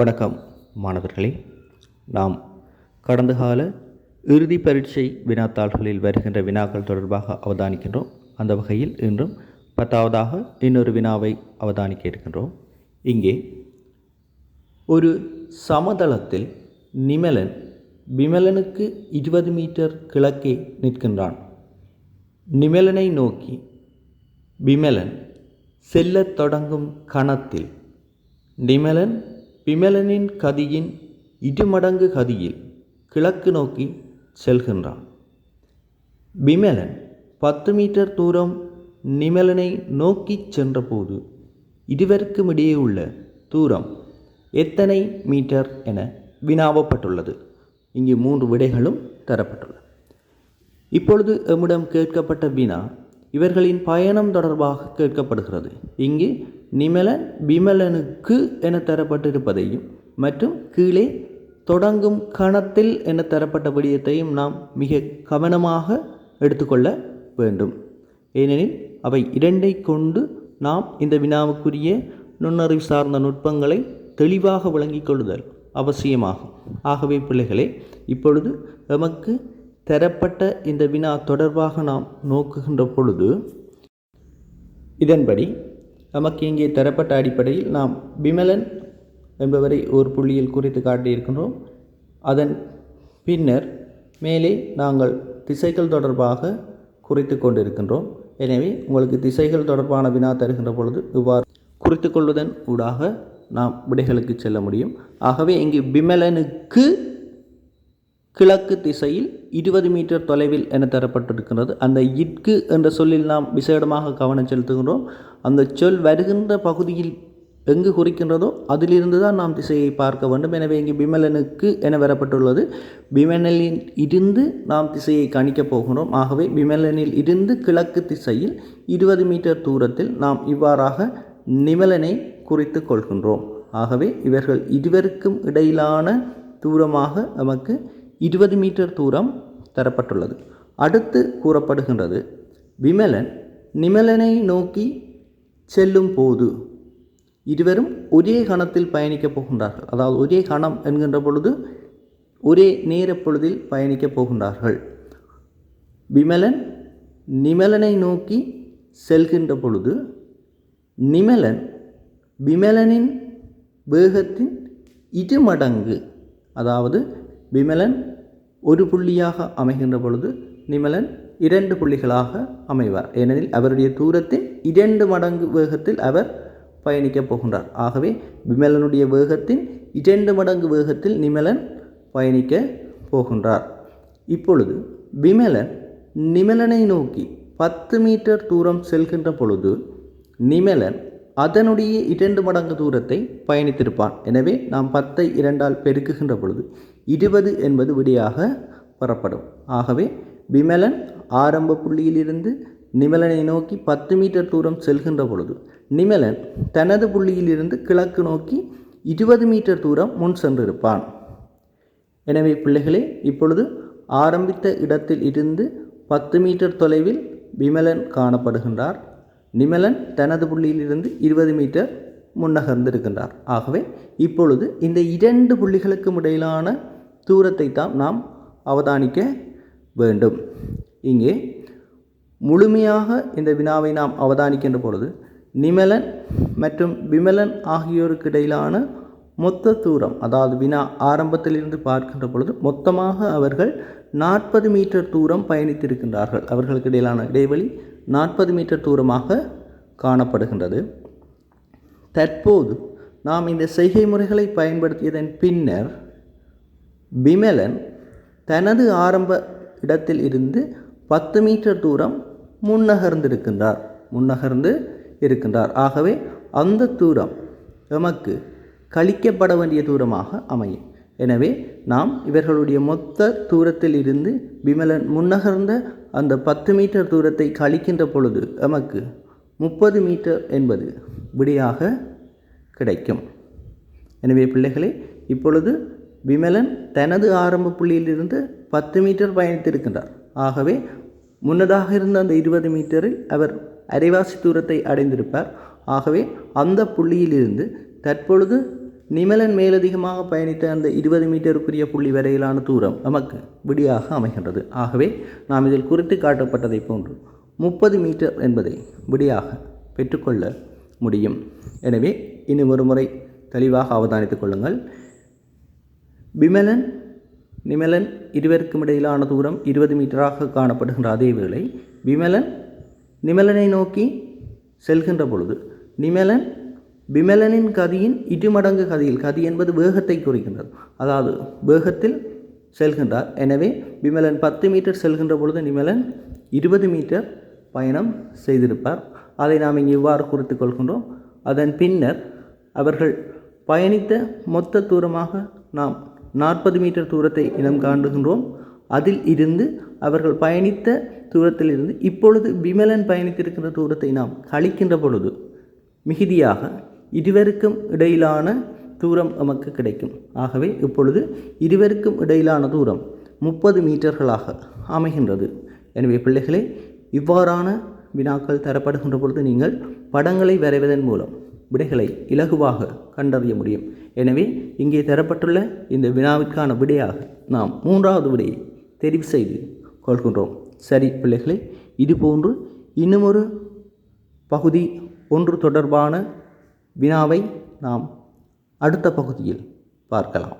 வணக்கம் மாணவர்களே. நாம் கடந்த கால இறுதி பரீட்சை வினாத்தாள்களில் வருகின்ற வினாக்கள் தொடர்பாக அவதானிக்கின்றோம். அந்த வகையில் இன்றும் பத்தாவதாக இன்னொரு வினாவை அவதானிக்க இருக்கின்றோம். இங்கே ஒரு சமதளத்தில் நிமலன் விமலனுக்கு இருபது மீட்டர் கிழக்கே நிற்கின்றான். நிமலனை நோக்கி விமலன் செல்லத் தொடங்கும் கணத்தில் நிமலன் விமலனின் கதியின் இருமடங்கு கதியில் கிழக்கு நோக்கி செல்கின்றான். விமலன் பத்து மீட்டர் தூரம் நிமலனை நோக்கிச் சென்றபோது இருவருக்கும் இடையே உள்ள தூரம் எத்தனை மீட்டர் என வினாவப்பட்டுள்ளது. இங்கு மூன்று விடைகளும் தரப்பட்டுள்ளது இப்பொழுது எம்மிடம் கேட்கப்பட்ட வினா இவர்களின் பயணம் தொடர்பாக கேட்கப்படுகிறது. இங்கு நிமலன் விமலனுக்கு என தரப்பட்டிருப்பதையும் மற்றும் கீழே தொடங்கும் கணத்தில் என தரப்பட்ட விடயத்தையும் நாம் மிக கவனமாக எடுத்துக்கொள்ள வேண்டும். ஏனெனில் அவை இரண்டை கொண்டு நாம் இந்த வினாவுக்குரிய நுண்ணறிவு சார்ந்த நுட்பங்களை தெளிவாக விளங்கிக் கொள்ளுதல் அவசியமாகும். ஆகவே பிள்ளைகளே இப்பொழுது எமக்கு தரப்பட்ட இந்த வினா தொடர்பாக நாம் நோக்குகின்ற பொழுது இதன்படி நமக்கு இங்கே தரப்பட்ட அடிப்படையில் நாம் விமலன் என்பவரை ஒரு புள்ளியில் குறித்து காட்டியிருக்கின்றோம். அதன் பின்னர் மேலே நாங்கள் திசைகள் தொடர்பாக குறித்து கொண்டிருக்கின்றோம். எனவே உங்களுக்கு திசைகள் தொடர்பான வினா தருகின்ற பொழுது இவ்வாறு குறித்து கொள்வதன் ஊடாக நாம் விடைகளுக்கு செல்ல முடியும். ஆகவே இங்கு விமலனுக்கு கிழக்கு திசையில் இருபது மீட்டர் தொலைவில் என தரப்பட்டிருக்கிறது அந்த இட்கு என்ற சொல்லில் நாம் விசேடமாக கவனம் செலுத்துகின்றோம். அந்த சொல் வருகின்ற பகுதியில் எங்கு குறிக்கின்றதோ அதிலிருந்து தான் நாம் திசையை பார்க்க வேண்டும். எனவே இங்கு விமலனுக்கு என வரப்பட்டுள்ளது. பிமலனில் இருந்து நாம் திசையை கணிக்கப் போகிறோம் ஆகவே விமலனில் இருந்து கிழக்கு திசையில் இருபது மீட்டர் தூரத்தில் நாம் இவ்வாறாக நிமலனை குறித்து கொள்கின்றோம். ஆகவே இவர்கள் இருவருக்கும் இடையிலான தூரமாக நமக்கு இருபது மீட்டர் தூரம் தரப்பட்டுள்ளது. அடுத்து கூறப்படுகின்றது விமலன் நிமலனை நோக்கி செல்லும் போது இருவரும் ஒரே கணத்தில் பயணிக்கப் போகின்றார்கள். அதாவது ஒரே கணம் என்கின்ற பொழுது ஒரே நேர பொழுதில் பயணிக்கப் போகின்றார்கள். விமலன் நிமலனை நோக்கி செல்கின்ற பொழுது நிமலன் விமலனின் வேகத்தின் இரு மடங்கு அதாவது விமலன் ஒரு புள்ளியாக அமைகின்ற பொழுது நிமலன் இரண்டு புள்ளிகளாக அமைவார். ஏனெனில் அவருடைய தூரத்தின் இரண்டு மடங்கு வேகத்தில் அவர் பயணிக்கப் போகின்றார். ஆகவே விமலனுடைய வேகத்தின் இரண்டு மடங்கு வேகத்தில் நிமலன் பயணிக்க போகின்றார். இப்பொழுது விமலன் நிமலனை நோக்கி பத்து மீட்டர் தூரம் செல்கின்ற பொழுது நிமலன் அதனுடைய இரண்டு மடங்கு தூரத்தை பயணித்திருப்பான். எனவே நாம் பத்தை இரண்டால் பெருக்குகின்ற பொழுது இருபது என்பது விடியாக பெறப்படும். ஆகவே விமலன் ஆரம்ப புள்ளியிலிருந்து நிமலனை நோக்கி பத்து மீட்டர் தூரம் செல்கின்ற பொழுது நிமலன் தனது புள்ளியிலிருந்து கிழக்கு நோக்கி இருபது மீட்டர் தூரம் முன் சென்றிருப்பான். எனவே பிள்ளைகளே இப்பொழுது ஆரம்பித்த இடத்தில் இருந்து பத்து மீட்டர் தொலைவில் விமலன் காணப்படுகின்றார். நிமலன் தனது புள்ளியிலிருந்து இருபது மீட்டர் முன்னகர்ந்திருக்கின்றார். ஆகவே இப்பொழுது இந்த இரண்டு புள்ளிகளுக்கும் இடையிலான தூரத்தை தான் நாம் அவதானிக்க வேண்டும். இங்கே முழுமையாக இந்த வினாவை நாம் அவதானிக்கின்ற பொழுது நிமலன் மற்றும் விமலன் ஆகியோருக்கு இடையிலான மொத்த தூரம் அதாவது வினா ஆரம்பத்திலிருந்து பார்க்கின்ற பொழுது மொத்தமாக அவர்கள் நாற்பது மீட்டர் தூரம் பயணித்திருக்கின்றார்கள். அவர்களுக்கு இடையிலான இடைவெளி நாற்பது மீட்டர் தூரமாக காணப்படுகின்றது. தற்போது நாம் இந்த செய்கை முறைகளை பயன்படுத்தியதன் பின்னர் விமலன் தனது ஆரம்ப இடத்தில் இருந்து பத்து மீட்டர் தூரம் முன்னகர்ந்திருக்கின்றார். முன்னகர்ந்து இருக்கின்றார். ஆகவே அந்த தூரம் எமக்கு கழிக்கப்பட வேண்டிய தூரமாக அமையும். எனவே நாம் இவர்களுடைய மொத்த தூரத்தில் இருந்து விமலன் முன்னகர்ந்த அந்த பத்து மீட்டர் தூரத்தை கழிக்கின்ற பொழுது எமக்கு முப்பது மீட்டர் என்பது விடையாக கிடைக்கும். எனவே பிள்ளைகளே இப்பொழுது விமலன் தனது ஆரம்ப புள்ளியிலிருந்து பத்து மீட்டர் பயணித்திருக்கின்றார். ஆகவே முன்னதாக இருந்த அந்த இருபது மீட்டரில் அவர் அரைவாசி தூரத்தை அடைந்திருப்பார். ஆகவே அந்த புள்ளியிலிருந்து தற்பொழுது நிமலன் மேலதிகமாக பயணித்த அந்த இருபது மீட்டருக்குரிய புள்ளி வரையிலான தூரம் நமக்கு விடியாக அமைகின்றது. ஆகவே நாம் இதில் குறித்து காட்டப்பட்டதை போன்று முப்பது மீட்டர் என்பதை விடியாக பெற்றுக்கொள்ள முடியும். எனவே இன்னும் ஒரு முறை தெளிவாக அவதானித்துக் கொள்ளுங்கள். விமலன் நிமலன் இருவருக்கும் இடையிலான தூரம் இருபது மீட்டராக காணப்படுகின்ற அதே வேளை விமலன் நிமலனை நோக்கி செல்கின்ற பொழுது நிமலன் விமலனின் கதியின் இருமடங்கு கதியில் கதி என்பது வேகத்தை குறிக்கின்றது. அதாவது வேகத்தில் செல்கின்றார். எனவே விமலன் பத்து மீட்டர் செல்கின்ற பொழுது நிமலன் இருபது மீட்டர் பயணம் செய்திருப்பார். அதை நாம் இங்கு இவ்வாறு குறித்து கொள்கின்றோம். அதன் பின்னர் அவர்கள் பயணித்த மொத்த தூரமாக நாம் நாற்பது மீட்டர் தூரத்தை இனம் காண்டுகின்றோம் அதில் இருந்து அவர்கள் பயணித்த தூரத்திலிருந்து இப்பொழுது விமலன் பயணித்திருக்கின்ற தூரத்தை நாம் கழிக்கின்ற பொழுது மிகுதியாக இருவருக்கும் இடையிலான தூரம் நமக்கு கிடைக்கும். ஆகவே இப்பொழுது இருவருக்கும் இடையிலான தூரம் முப்பது மீட்டர்களாக அமைகின்றது. எனவே பிள்ளைகளே இவ்வாறான வினாக்கள் தரப்படுகின்ற பொழுது நீங்கள் படங்களை வரைவதன் மூலம் விடைகளை இலகுவாக கண்டறிய முடியும். எனவே இங்கே தரப்பட்டுள்ள இந்த வினாவிற்கான விடையாக நாம் மூன்றாவது விடையை தெரிவு செய்து கொள்கின்றோம். சரி பிள்ளைகளே இதுபோன்று இன்னுமொரு பகுதி ஒன்று தொடர்பான வினாவை நாம் அடுத்த பகுதியில் பார்க்கலாம்.